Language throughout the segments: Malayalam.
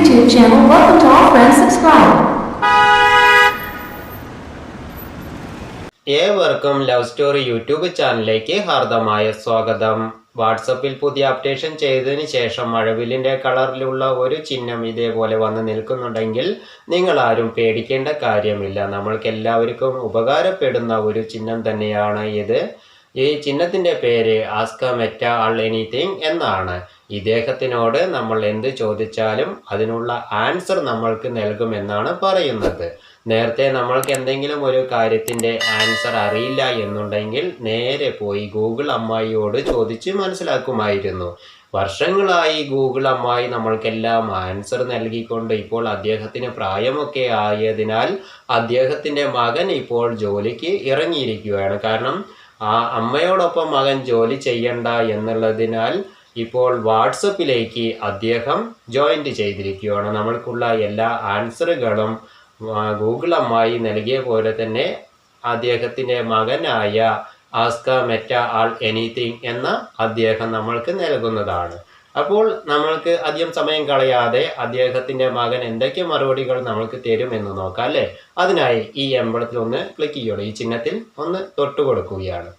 YouTube channel. Welcome to all friends. Subscribe. ഏവർക്കും ലവ് സ്റ്റോറി യൂട്യൂബ് ചാനലിലേക്ക് ഹാർദമായ സ്വാഗതം വാട്സപ്പിൽ പുതിയ അപ്ഡേഷൻ ചെയ്തതിന് ശേഷം മഴവില്ലിന്റെ കളറിലുള്ള ഒരു ചിഹ്നം ഇതേപോലെ വന്ന് നിൽക്കുന്നുണ്ടെങ്കിൽ നിങ്ങൾ ആരും പേടിക്കേണ്ട കാര്യമില്ല നമ്മൾക്ക് എല്ലാവർക്കും ഉപകാരപ്പെടുന്ന ഒരു ചിഹ്നം തന്നെയാണ് ഇത് ഈ ചിഹ്നത്തിന്റെ പേര് ആസ്ക മെറ്റ ആൾ എനിത്തിങ് എന്നാണ് ഇദ്ദേഹത്തിനോട് നമ്മൾ എന്ത് ചോദിച്ചാലും അതിനുള്ള ആൻസർ നമ്മൾക്ക് നൽകുമെന്നാണ് പറയുന്നത്. നേരത്തെ നമ്മൾക്ക് എന്തെങ്കിലും ഒരു കാര്യത്തിന്റെ ആൻസർ അറിയില്ല എന്നുണ്ടെങ്കിൽ നേരെ പോയി ഗൂഗിൾ അമ്മായിയോട് ചോദിച്ച് മനസ്സിലാക്കുമായിരുന്നു. വർഷങ്ങളായി ഗൂഗിൾ അമ്മായി നമ്മൾക്കെല്ലാം ആൻസർ നൽകിക്കൊണ്ട് ഇപ്പോൾ അദ്ദേഹത്തിന് പ്രായമൊക്കെ ആയതിനാൽ അദ്ദേഹത്തിന്റെ മകൻ ഇപ്പോൾ ജോലിക്ക് ഇറങ്ങിയിരിക്കുകയാണ്. കാരണം ആ അമ്മയോടൊപ്പം മകൻ ജോലി ചെയ്യണ്ട എന്നുള്ളതിനാൽ ഇപ്പോൾ വാട്സപ്പിലേക്ക് അദ്ദേഹം ജോയിന്റ് ചെയ്തിരിക്കുകയാണ്. നമ്മൾക്കുള്ള എല്ലാ ആൻസറുകളും ഗൂഗിൾ അമ്മായി നൽകിയ പോലെ തന്നെ അദ്ദേഹത്തിന്റെ മകനായ ആസ്ക മെറ്റ ആൾ എനിത്തിങ് എന്ന അദ്ദേഹം നമ്മൾക്ക് നൽകുന്നതാണ്. അപ്പോൾ നമ്മൾക്ക് അധികം സമയം കളയാതെ അദ്ദേഹത്തിന്റെ മകൻ എന്തൊക്കെ മറുപടികൾ നമ്മൾക്ക് തരുമെന്ന് നോക്കാം അല്ലേ? അതിനായി ഈ എമ്പളത്തിൽ ഒന്ന് ക്ലിക്ക് ചെയ്യണം ഈ ചിഹ്നത്തിൽ ഒന്ന് തൊട്ട് കൊടുക്കുകയാണ്.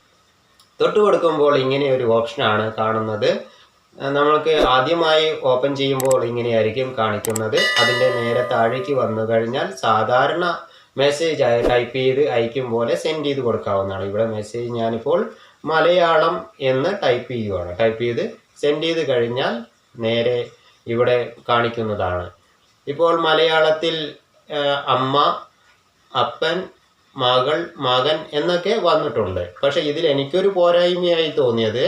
തൊട്ട് കൊടുക്കുമ്പോൾ ഇങ്ങനെ ഒരു ഓപ്ഷനാണ് കാണുന്നത്. നമ്മൾക്ക് ആദ്യമായി ഓപ്പൺ ചെയ്യുമ്പോൾ ഇങ്ങനെയായിരിക്കും കാണിക്കുന്നത്. അതിന്റെ നേരെ താഴേക്ക് വന്നു കഴിഞ്ഞാൽ സാധാരണ മെസ്സേജ് ടൈപ്പ് ചെയ്ത് അയക്കും പോലെ സെൻഡ് ചെയ്ത് കൊടുക്കാവുന്നതാണ്. ഇവിടെ മെസ്സേജ് ഞാനിപ്പോൾ മലയാളം എന്ന് ടൈപ്പ് ചെയ്യുവാണ്. ടൈപ്പ് ചെയ്ത് സെൻഡ് ചെയ്ത് കഴിഞ്ഞാൽ നേരെ ഇവിടെ കാണിക്കുന്നതാണ്. ഇപ്പോൾ മലയാളത്തിൽ അമ്മ അപ്പൻ മകൾ മകൻ എന്നൊക്കെ വന്നിട്ടുണ്ട്. പക്ഷേ ഇതിൽ എനിക്കൊരു പോരായ്മയായി തോന്നിയത്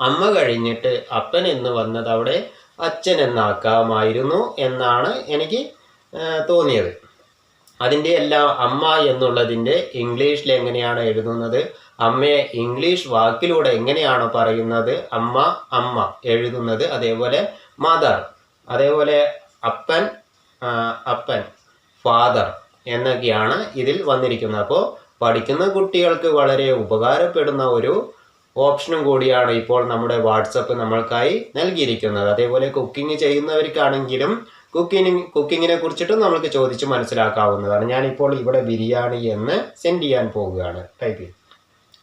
അമ്മ കഴിഞ്ഞിട്ട് അപ്പൻ എന്ന് വന്നത് അവിടെ അച്ഛൻ എന്നാക്കാമായിരുന്നു എന്നാണ് എനിക്ക് തോന്നിയത്. അതിന്റെ എല്ലാം അമ്മ എന്നുള്ളതിന്റെ ഇംഗ്ലീഷിൽ എങ്ങനെയാണ് എഴുതുന്നത്? അമ്മയെ ഇംഗ്ലീഷ് വാക്കിലൂടെ എങ്ങനെയാണ് പറയുന്നത്? അമ്മ അമ്മ എഴുതുന്നത് അതേപോലെ മദർ അതേപോലെ അപ്പൻ അപ്പൻ ഫാദർ എന്നൊക്കെയാണ് ഇതിൽ വന്നിരിക്കുന്നത്. അപ്പോൾ പഠിക്കുന്ന കുട്ടികൾക്ക് വളരെ ഉപകാരപ്പെടുന്ന ഒരു ഓപ്ഷനും കൂടിയാണ് ഇപ്പോൾ നമ്മുടെ വാട്സപ്പ് നമ്മൾക്കായി നൽകിയിരിക്കുന്നത്. അതേപോലെ കുക്കിംഗ് ചെയ്യുന്നവർക്കാണെങ്കിലും കുക്കിംഗ് കുക്കിങ്ങിനെ കുറിച്ചിട്ടും നമുക്ക് ചോദിച്ച് മനസ്സിലാക്കാവുന്നതാണ്. ഞാനിപ്പോൾ ഇവിടെ ബിരിയാണി എന്ന് സെൻഡ് ചെയ്യാൻ പോവുകയാണ്. ടൈപ്പ്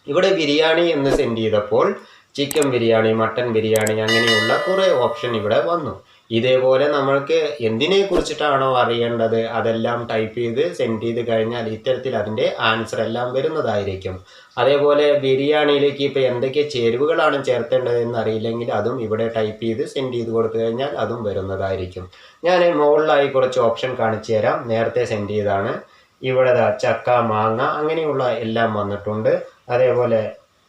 ഇവിടെ ബിരിയാണി എന്ന് സെൻഡ് ചെയ്തപ്പോൾ ചിക്കൻ ബിരിയാണി മട്ടൻ ബിരിയാണി അങ്ങനെയുള്ള കുറേ ഓപ്ഷൻ ഇവിടെ വന്നു. ഇതേപോലെ നമ്മൾക്ക് എന്തിനെ കുറിച്ചിട്ടാണോ അറിയേണ്ടത്? അതെല്ലാം ടൈപ്പ് ചെയ്ത് സെൻഡ് ചെയ്ത് കഴിഞ്ഞാൽ ഇത്തരത്തിൽ അതിന്റെ ആൻസർ എല്ലാം വരുന്നതായിരിക്കും. അതേപോലെ ബിരിയാണിയിലേക്ക് ഇപ്പോൾ എന്തൊക്കെ ചേരുവകളാണ് ചേർത്തേണ്ടതെന്ന് അറിയില്ലെങ്കിൽ അതും ഇവിടെ ടൈപ്പ് ചെയ്ത് സെൻഡ് ചെയ്ത് കൊടുത്തു കഴിഞ്ഞാൽ അതും വരുന്നതായിരിക്കും. ഞാൻ മുകളിലായി കുറച്ച് ഓപ്ഷൻ കാണിച്ചു തരാം. നേരത്തെ സെൻഡ് ചെയ്താണ് ഇവിടെ ചക്ക മാങ്ങ അങ്ങനെയുള്ള എല്ലാം വന്നിട്ടുണ്ട്. അതേപോലെ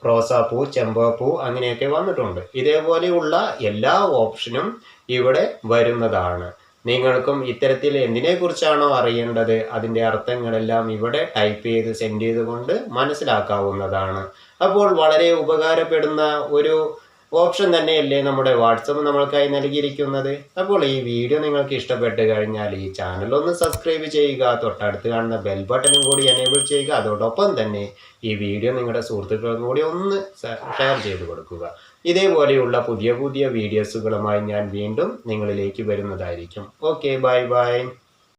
റോസാപ്പൂ ചെമ്പപ്പൂ അങ്ങനെയൊക്കെ വന്നിട്ടുണ്ട്. ഇതേപോലെയുള്ള എല്ലാ ഓപ്ഷനും ഇവിടെ വരുന്നതാണ്. നിങ്ങൾക്കും ഇത്തരത്തിൽ എന്തിനെക്കുറിച്ചാണോ അറിയേണ്ടത്? അതിന്റെ അർത്ഥങ്ങളെല്ലാം ഇവിടെ ടൈപ്പ് ചെയ്ത് സെൻഡ് ചെയ്തുകൊണ്ട് മനസ്സിലാക്കാവുന്നതാണ്. അപ്പോൾ വളരെ ഉപകാരപ്പെടുന്ന ഒരു ഓപ്ഷൻ തന്നെയല്ലേ നമ്മുടെ വാട്സപ്പ് നമ്മൾക്കായി നൽകിയിരിക്കുന്നത്. അപ്പോൾ ഈ വീഡിയോ നിങ്ങൾക്ക് ഇഷ്ടപ്പെട്ട് കഴിഞ്ഞാൽ ഈ ചാനൽ ഒന്ന് സബ്സ്ക്രൈബ് ചെയ്യുക തൊട്ടടുത്ത് കാണുന്ന ബെൽ ബട്ടണും കൂടി എനേബിൾ ചെയ്യുക. അതോടൊപ്പം തന്നെ ഈ വീഡിയോ നിങ്ങളുടെ സുഹൃത്തുക്കൾക്കും കൂടി ഒന്ന് ഷെയർ ചെയ്ത് കൊടുക്കുക. ഇതേപോലെയുള്ള പുതിയ പുതിയ വീഡിയോസുകളുമായി ഞാൻ വീണ്ടും നിങ്ങളിലേക്ക് വരുന്നതായിരിക്കും. Okay bye bye